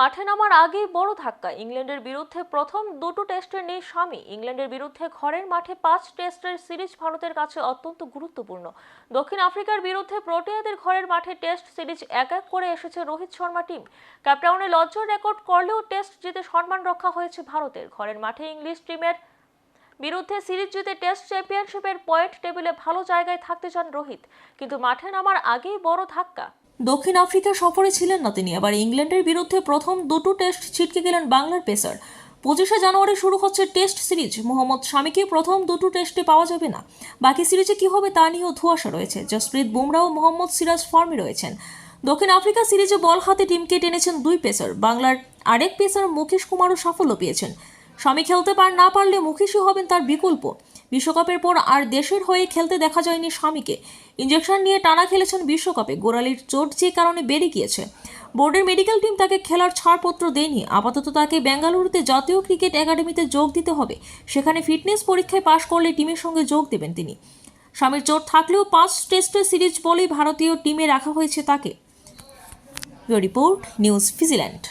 মাঠে নামার আগেই বড় ধাক্কা। ইংল্যান্ডের বিরুদ্ধে প্রথম দুটো টেস্টের নেই স্বামী। ইংল্যান্ডের বিরুদ্ধে ঘরের মাঠে পাঁচ টেস্টের সিরিজ ভারতের কাছে অত্যন্ত গুরুত্বপূর্ণ। দক্ষিণ আফ্রিকার বিরুদ্ধে প্রোটিয়াদের ঘরের মাঠে টেস্ট সিরিজ এক এক করে এসেছে রোহিত শর্মা টিম। ক্যাপটাউনে লজ্জার রেকর্ড করলেও টেস্ট জিতে সম্মান রক্ষা হয়েছে ভারতের। ঘরের মাঠে ইংলিশ টিমের বিরুদ্ধে সিরিজ জিতে টেস্ট চ্যাম্পিয়নশিপের পয়েন্ট টেবিলে ভালো জায়গায় থাকতে চান রোহিত। কিন্তু মাঠে নামার আগেই বড় ধাক্কা। দক্ষিণ আফ্রিকা সফরে ছিলেন না তিনি। আবার ইংল্যান্ডের বিরুদ্ধে প্রথম দুটো টেস্ট ছিটকে গেলেন বাংলার পেসার। পঁচিশে জানুয়ারি শুরু হচ্ছে টেস্ট সিরিজ। মোহাম্মদ স্বামীকে প্রথম দুটো টেস্টে পাওয়া যাবে না। বাকি সিরিজে কি হবে তা নিয়েও ধোঁয়াশা রয়েছে। জসপ্রীত বুমরাহ ও মোহাম্মদ সিরাজ ফর্মে রয়েছেন। দক্ষিণ আফ্রিকা সিরিজে বল হাতে টিমকে টেনেছেন দুই পেসার। বাংলার আরেক পেসার মুকেশ কুমারও সাফল্য পেয়েছেন। স্বামী খেলতে পার না পারলে মুকেশই হবেন তার বিকল্প। বিশ্বকাপের পর আর দেশের হয়ে খেলতে দেখা যায়নি স্বামীকে। ইঞ্জেকশন নিয়ে টানা খেলেছেন বিশ্বকাপে। গোড়ালির চোট যে কারণে বেড়ে গিয়েছে। বোর্ডের মেডিকেল টিম তাকে খেলার ছাড়পত্র দেয়নি। আপাতত তাকে বেঙ্গালুরুতে জাতীয় ক্রিকেট একাডেমিতে যোগ দিতে হবে। সেখানে ফিটনেস পরীক্ষায় পাশ করলে টিমের সঙ্গে যোগ দেবেন তিনি। স্বামীর চোট থাকলেও পাঁচ টেস্টের সিরিজ বলেই ভারতীয় টিমে রাখা হয়েছে তাকে। Report news ফিজিল্যান্ড।